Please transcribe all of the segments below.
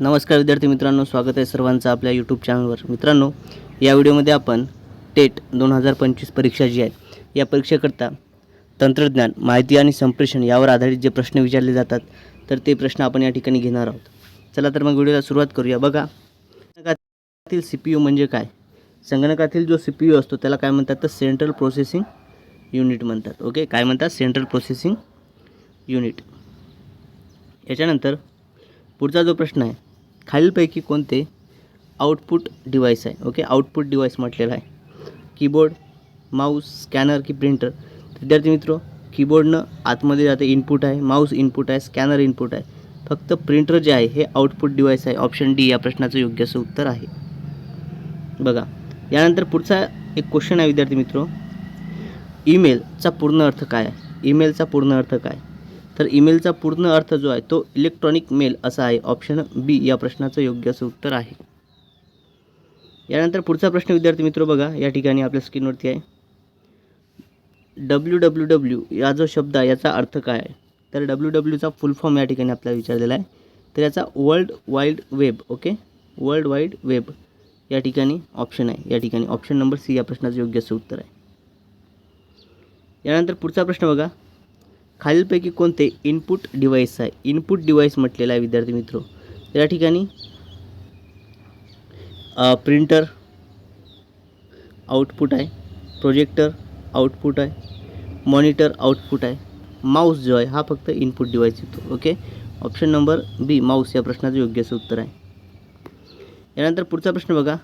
नमस्कार विद्यार्थी मित्रांनो स्वागत आहे सर्वांचं आपल्या यूट्यूब चॅनलवर मित्रांनो या व्हिडिओमध्ये आपण टेट दोन हजार पंचवीस परीक्षा जी आहे या परीक्षेकरता तंत्रज्ञान माहिती आणि संप्रेषण यावर आधारित जे प्रश्न विचारले जातात तर ते प्रश्न आपण या ठिकाणी घेणार आहोत. चला तर मग व्हिडिओला सुरुवात करूया. बघा संगणकातील सी पी यू म्हणजे काय? संगणकातील जो सी पी यू असतो त्याला काय म्हणतात? तर सेंट्रल प्रोसेसिंग युनिट म्हणतात. ओके काय म्हणतात? सेंट्रल प्रोसेसिंग युनिट याच्यानंतर पुढचा जो प्रश्न आहे खालीलपैकी कोणते आउटपुट डिव्हाइस आहे? ओके आउटपुट डिव्हाइस म्हटलेलं आहे. कीबोर्ड माऊस स्कॅनर की प्रिंटर? विद्यार्थी मित्र कीबोर्डनं आतमध्ये जाते इनपुट आहे माऊस इनपुट आहे स्कॅनर इनपुट आहे. फक्त प्रिंटर जे आहे हे आउटपुट डिव्हाइस आहे. ऑप्शन डी या प्रश्नाचं योग्य असं उत्तर आहे. बघा यानंतर पुढचा एक क्वेश्चन आहे विद्यार्थी मित्र. ईमेलचा पूर्ण अर्थ काय आहे? ईमेलचा पूर्ण अर्थ काय? तर ईमेलचा पूर्ण अर्थ जो आहे तो इलेक्ट्रॉनिक मेल असा आहे. ऑप्शन बी या प्रश्नाचं योग्य असं उत्तर आहे. यानंतर पुढचा प्रश्न विद्यार्थी मित्र बघा. या ठिकाणी आपल्या स्क्रीनवरती आहे. डब्ल्यू डब्ल्यू डब्ल्यू या जो शब्द आहे याचा अर्थ काय आहे? तर डब्ल्यू डब्ल्यूचा फुल फॉर्म या ठिकाणी आपल्याला विचारलेला आहे. तर याचा world wide web okay world wide web या ठिकाणी ऑप्शन आहे. या ठिकाणी ऑप्शन नंबर सी या प्रश्नाचं योग्य असं उत्तर आहे. यानंतर पुढचा प्रश्न बघा. खालीलपैकी कोणते इनपुट डिव्हाइस आहे? इनपुट डिव्हाइस म्हटलेला आहे विद्यार्थी मित्र. या ठिकाणी प्रिंटर आउटपुट आहे प्रोजेक्टर आउटपुट आहे मॉनिटर आउटपुट आहे माऊस जो आहे हा फक्त इनपुट डिव्हाइस येतो okay option number B mouse या प्रश्नाचं योग्य असं उत्तर आहे. यानंतर पुढचा प्रश्न बघा.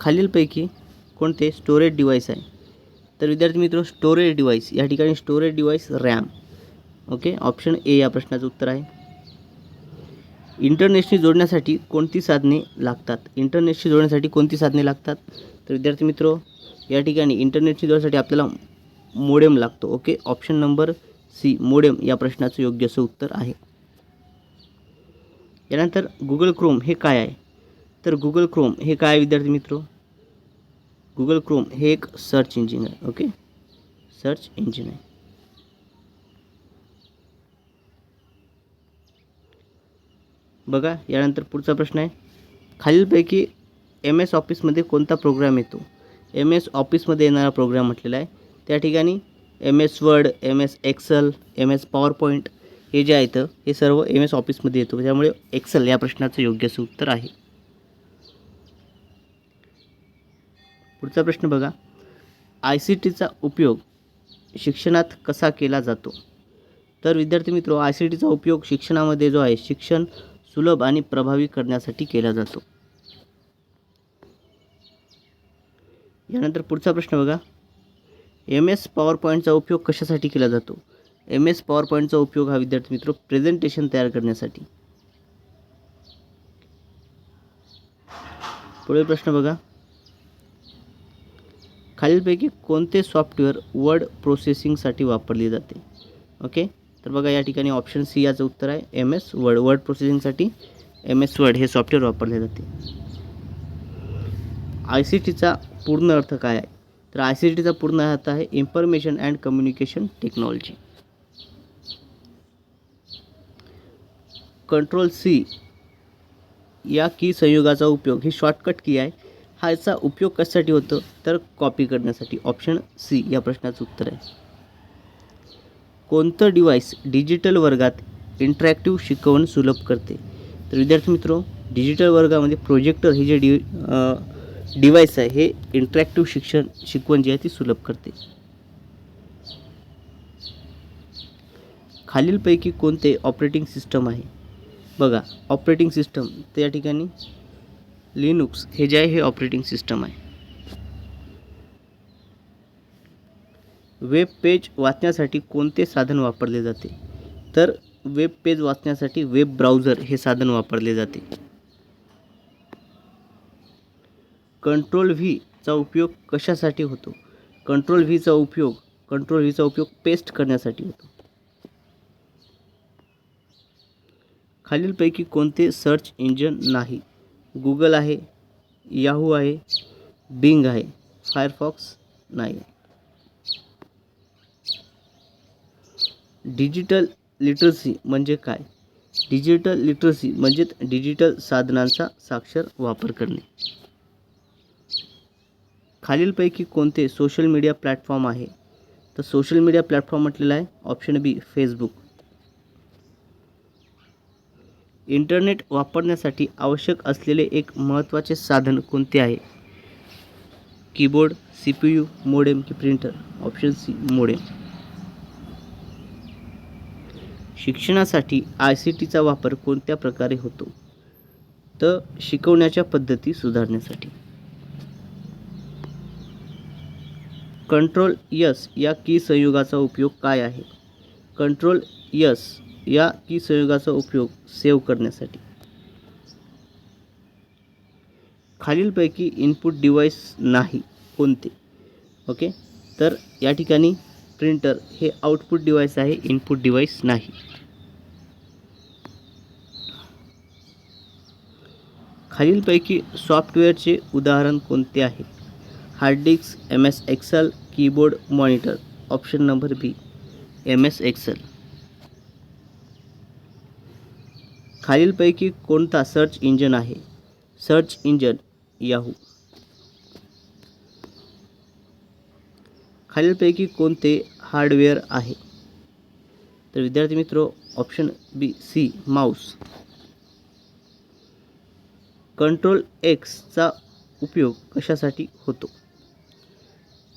खालीलपैकी कोणते स्टोरेज डिव्हाइस आहे? तर विद्यार्थी मित्र स्टोरेज डिव्हाइस या ठिकाणी storage device RAM okay option A या प्रश्नाचं उत्तर आहे. इंटरनेटशी जोडण्यासाठी कोणती साधने लागतात? इंटरनेटशी जोडण्यासाठी कोणती साधने लागतात? तर विद्यार्थी मित्र या ठिकाणी इंटरनेटशी जोडण्यासाठी आपल्याला मोडेम लागतो. Okay option number C modem या प्रश्नाचं योग्य असं उत्तर आहे. यानंतर गुगल क्रोम हे काय आहे? तर गुगल क्रोम हे काय आहे विद्यार्थी मित्र? गुगल क्रोम हे एक सर्च इंजिन आहे ओके सर्च इंजिन आहे. बघा यानंतर पुढचा प्रश्न आहे. खालीलपैकी एम एस ऑफिसमध्ये कोणता प्रोग्राम येतो? एम एस ऑफिसमध्ये येणारा प्रोग्राम म्हटलेला आहे. त्या ठिकाणी M S Word M S Excel M S PowerPoint हे जे आहेत हे सर्व एम एस ऑफिसमध्ये येतो. त्यामुळे एक्सेल या प्रश्नाचं योग्य उत्तर आहे. पुढचा प्रश्न बघा. आय सी टीचा उपयोग शिक्षणात कसा केला जातो? तर विद्यार्थी मित्र आय सी टीचा उपयोग शिक्षणामध्ये जो आहे शिक्षण सुलभ आणि प्रभावी करण्यासाठी केला जातो. यानंतर पुढचा प्रश्न बघा. एम एस पॉवर पॉईंटचा उपयोग कशासाठी केला जातो? एम एस पॉवर पॉईंटचा उपयोग हा विद्यार्थी मित्र प्रेझेंटेशन तयार करण्यासाठी. पुढील प्रश्न बघा. खालीलपैकी कोणते सॉफ्टवेअर वर्ड प्रोसेसिंगसाठी वापरले जाते? ओके तर बघा या ठिकाणी ऑप्शन सी याचं उत्तर आहे. एम एस वर्ड वर्ड प्रोसेसिंगसाठी एम एस वर्ड हे सॉफ्टवेअर वापरले जाते. आय सी टीचा पूर्ण अर्थ काय आहे? तर आय सी टीचा पूर्ण अर्थ आहे information and communication technology control C या की संयोगाचा उपयोग ही शॉर्टकट की आहे. हा याचा उपयोग कशासाठी होतो? तर कॉपी करण्यासाठी. ऑप्शन सी या प्रश्नाचं उत्तर आहे. कोणतं डिव्हाइस डिजिटल वर्गात इंटरॅक्टिव्ह शिकवण सुलभ करते? तर विद्यार्थी मित्र डिजिटल वर्गामध्ये प्रोजेक्टर हे जे डि डिव्हाइस आहे हे इंटरॅक्टिव्ह शिक्षण शिकवण जी आहे ती सुलभ करते. खालीलपैकी कोणते ऑपरेटिंग सिस्टम आहे? बघा ऑपरेटिंग सिस्टम तर या ठिकाणी लिनुक्स हे जे आहे हे ऑपरेटिंग सिस्टम आहे. वेब पेज वाचण्यासाठी कोणते साधन वापरले जाते? तर वेब पेज वाचण्यासाठी वेब ब्राउझर हे साधन वापरले जाते. कंट्रोल व्हीचा उपयोग कशासाठी होतो? कंट्रोल व्हीचा उपयोग कंट्रोल व्हीचा उपयोग पेस्ट करण्यासाठी होतो. खालीलपैकी कोणते सर्च इंजन नाही? गुगल आहे याहू आहे बिंग आहे फायरफॉक्स नाही. डिजिटल लिटरसी म्हणजे काय? डिजिटल लिटरसी म्हणजेच डिजिटल साधनांचा साक्षर वापर करणे. खालीलपैकी कोणते सोशल मीडिया प्लॅटफॉर्म आहे? तर सोशल मीडिया प्लॅटफॉर्म म्हटलेलं आहे ऑप्शन बी फेसबुक इंटरनेट वापरण्यासाठी आवश्यक असलेले एक महत्त्वाचे साधन कोणते आहे? Keyboard C P U modem की प्रिंटर? Option C modem. शिक्षणासाठी आय सी टीचा वापर कोणत्या प्रकारे होतो? तर शिकवण्याच्या पद्धती सुधारण्यासाठी. कंट्रोल यस या की संयुगाचा उपयोग काय आहे? कंट्रोल यस या की संयोगाचा उपयोग सेव्ह करण्यासाठी. खालीलपैकी इनपुट डिव्हाइस नाही कोणते? ओके? तर या ठिकाणी प्रिंटर हे आउटपुट डिव्हाइस आहे इनपुट डिव्हाइस नाही. खालीलपैकी सॉफ्टवेअरचे उदाहरण कोणते आहे? Hard disk M S Excel keyboard monitor option number B M S Excel. खालीलपैकी कोणता सर्च इंजन आहे? सर्च इंजन याहू खालीलपैकी कोणते हार्डवेअर आहे? तर विद्यार्थी मित्र option B C mouse control एक्सचा उपयोग कशासाठी होतो?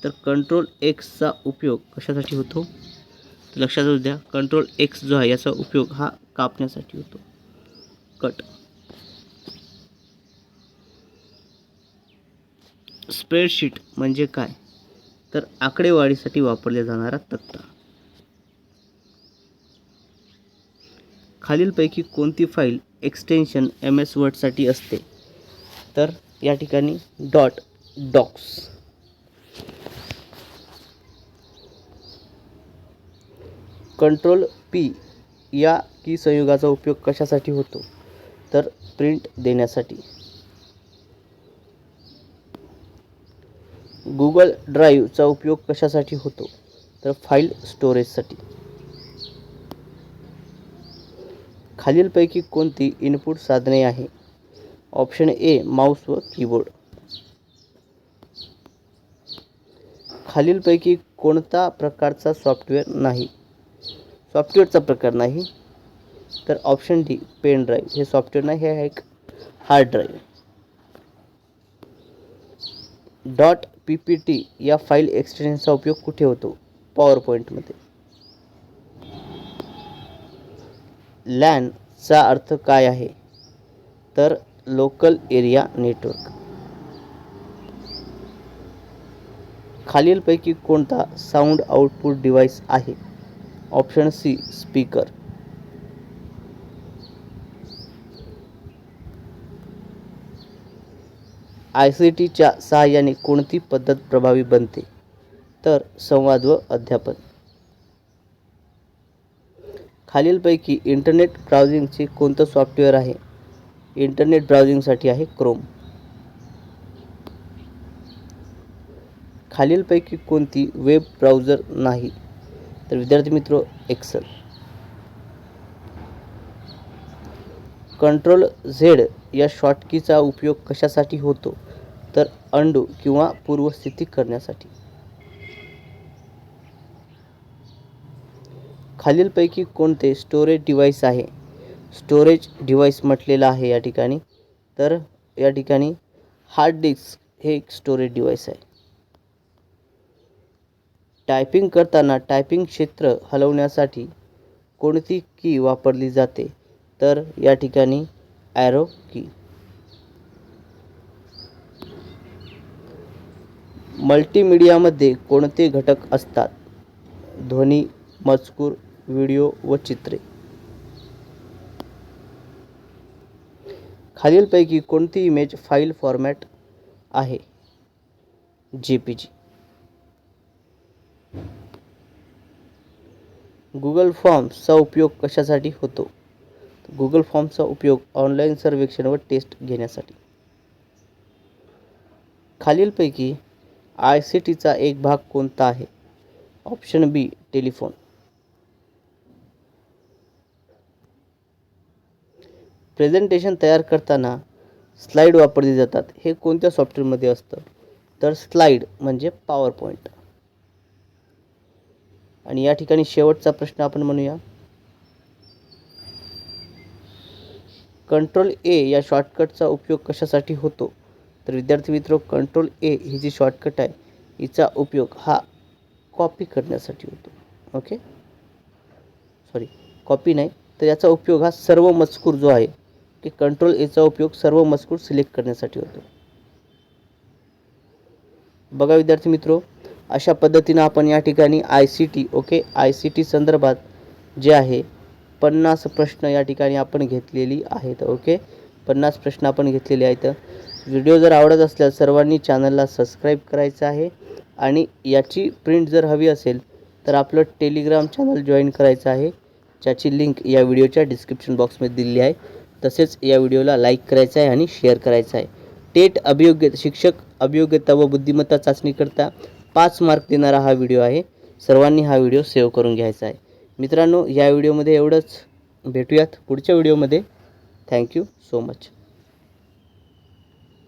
तर कंट्रोल एक्सचा उपयोग कशासाठी होतो? तर लक्षात असू द्या कंट्रोल एक्स जो आहे याचा उपयोग हा कापण्यासाठी होतो. कट. स्प्रेडशीट म्हणजे काय? तर आकडेवारीसाठी वापरला जाणारा तक्ता. खालीलपैकी कोणती फाईल एक्सटेन्शन एम एस वर्डसाठी असते? तर या ठिकाणी डॉट डॉक्स कंट्रोल पी या की संयुगाचा उपयोग कशासाठी होतो? तर प्रिंट देण्यासाठी. गुगल ड्राईव्हचा उपयोग कशासाठी होतो? तर फाईल स्टोरेजसाठी खालीलपैकी कोणती इनपुट साधने आहे ऑप्शन ए माऊस व कीबोर्ड खालीलपैकी कोणता प्रकारचा सॉफ्टवेअर नाही? सॉफ्टवेअरचा प्रकार नाही. तर ऑप्शन डी पेन ड्राईव्ह हे सॉफ्टवेअर नाही हे आहे एक hard drive dot P P T या फाईल एक्सटेन्शनचा उपयोग कुठे होतो? पॉवर पॉईंटमध्ये लॅनचा अर्थ काय आहे? तर लोकल एरिया नेटवर्क खालीलपैकी कोणता साऊंड आउटपुट डिव्हाइस आहे? Option C speaker I C टीच्या सहाय्याने कोणती पद्धत प्रभावी बनते? तर संवाद व अध्यापन. खालीलपैकी इंटरनेट ब्राउझिंगचे कोणतं सॉफ्टवेअर आहे? इंटरनेट ब्राउझिंगसाठी आहे क्रोम. खालीलपैकी कोणती वेब ब्राउझर नाही? तर विद्यार्थी मित्र एक्सेल. कंट्रोल झेड या शॉर्टकीचा उपयोग कशासाठी होतो? तर अंडू किंवा पूर्वस्थिती करण्यासाठी. खालीलपैकी कोणते स्टोरेज डिव्हाइस आहे? स्टोरेज डिव्हाइस म्हटलेलं आहे या ठिकाणी. तर या ठिकाणी हार्ड डिस्क हे एक स्टोरेज डिव्हाइस आहे. टायपिंग करताना टायपिंग क्षेत्र हलवण्यासाठी कोणती की वापरली जाते? तर या ठिकाणी ॲरो की मल्टीमीडियामध्ये कोणते घटक असतात? ध्वनी मजकूर व्हिडिओ व चित्रे. खालीलपैकी कोणती इमेज फाईल फॉर्मॅट आहे? जे पी जी गुगल फॉर्म्सचा उपयोग कशासाठी होतो? गुगल फॉर्मचा उपयोग ऑनलाईन सर्वेक्षण व टेस्ट घेण्यासाठी. खालीलपैकी आय सी टीचा एक भाग कोणता आहे? ऑप्शन बी टेलिफोन. प्रेझेंटेशन तयार करताना स्लाईड वापरली जातात. हे कोणत्या सॉफ्टवेअरमध्ये असतं? तर स्लाईड म्हणजे पॉवर पॉईंट आणि या ठिकाणी शेवटचा प्रश्न आपण म्हणूया. कंट्रोल ए या शॉर्टकटचा उपयोग कशासाठी होतो? तर विद्यार्थी मित्र कंट्रोल ए ही जी शॉर्टकट आहे हिचा उपयोग हा कॉपी करण्यासाठी होतो. ओके सॉरी कॉपी नाही. तर याचा उपयोग हा सर्व मजकूर जो आहे की कंट्रोल एचा उपयोग सर्व मजकूर सिलेक्ट करण्यासाठी होतो. बघा विद्यार्थी मित्रो अशा पद्धतीनं आपण या ठिकाणी I C T okay I C T संदर्भात जे आहे पन्नास प्रश्न या ठिकाणी आपण घेतलेली आहेत ओके पन्नास प्रश्न आपण घेतलेले आहेत. व्हिडिओ जर आवडत असल्यास सर्वांनी चॅनलला सबस्क्राईब करायचं आहे. आणि याची प्रिंट जर हवी असेल तर आपलं टेलिग्राम चॅनल जॉईन करायचं आहे. ज्याची लिंक या व्हिडिओच्या डिस्क्रिप्शन बॉक्समध्ये दिलेली आहे. तसेच या व्हिडिओला लाईक करायचं आहे आणि शेअर करायचं आहे. टेट अभियोग्य शिक्षक अभियोग्यता व बुद्धिमत्ता चाचणीकरता पाच मार्क देणारा हा व्हिडिओ आहे. सर्वांनी हा व्हिडिओ सेव्ह करून घ्यायचा आहे. मित्रांनो या व्हिडिओमध्ये एवढंच. भेटूयात पुढच्या व्हिडिओमध्ये. Thank you so much